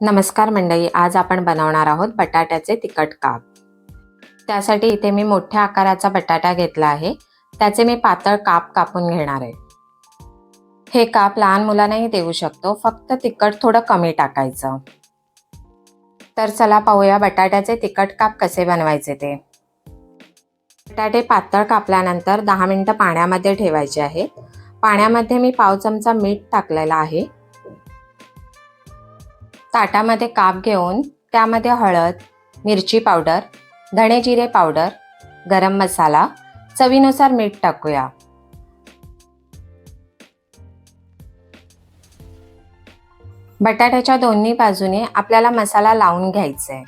नमस्कार मंडळी आज आपण बनवणार आहोत बटाट्याचे तिखट काप. त्यासाठी इथे मी मोठ्या आकाराचा बटाटा घेतला आहे. त्याचे मी पातळ काप कापून घेणार आहे. हे काप लहान मुलांनाही देऊ शकतो फक्त तिखट थोडं कमी टाकायचं. तर चला पाहूया बटाट्याचे तिखट काप कसे बनवायचे ते. बटाटे पातळ कापल्यानंतर दहा मिनटं पाण्यामध्ये ठेवायचे आहेत. पाण्यामध्ये मी पाव चमचा मीठ टाकलेला आहे. ताटामध्ये काप घेऊन त्यामध्ये हळद मिरची पावडर धणे जिरे पावडर गरम मसाला चवीनुसार मीठ टाकूया. बटाट्याच्या दोन्ही बाजूने आपल्याला मसाला लावून घ्यायचा आहे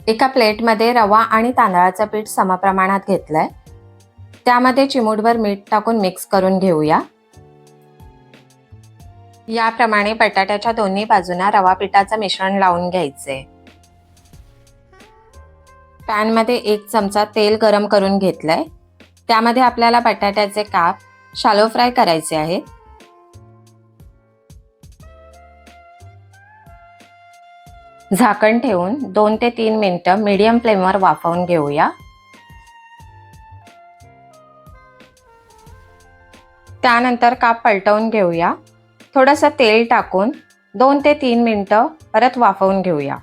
एका प्लेटमध्ये रवा आणि तांदळाचं पीठ समप्रमाणात घेतलंय. त्यामध्ये चिमूटभर मीठ टाकून मिक्स करून घेऊया. याप्रमाणे बटाट्याच्या दोन्ही बाजूंना रवा पिठाचं मिश्रण लावून घ्यायचे. पॅनमध्ये एक चमचा तेल गरम करून घेतलंय. त्यामध्ये आपल्याला बटाट्याचे काप शालो फ्राय करायचे आहेत. झाकण ठेवून दोन ते तीन मिनिटं मीडियम फ्लेमवर वाफवून घेऊया. त्यानंतर काप पलटवून घेऊया. थोडंसं तेल टाकून दोन ते तीन मिनटं परत वाफवून घेऊया.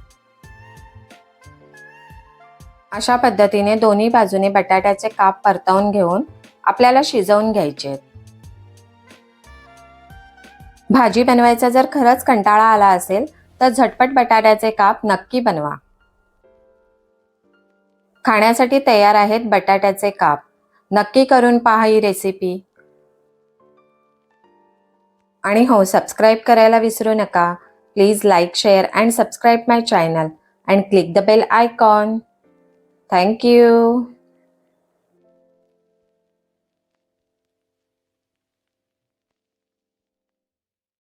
अशा पद्धतीने दोन्ही बाजूने बटाट्याचे काप परतवून घेऊन आपल्याला शिजवून घ्यायचे भाजी बनवायचा जर खरंच कंटाळा आला असेल तर झटपट बटाट्याचे काप नक्की बनवा. खाण्यासाठी तयार आहेत बटाट्याचे काप. नक्की करून पहा ही रेसिपी आणि हो सबस्क्राईब करायला विसरू नका. Please like share and subscribe my channel and click the bell icon thank you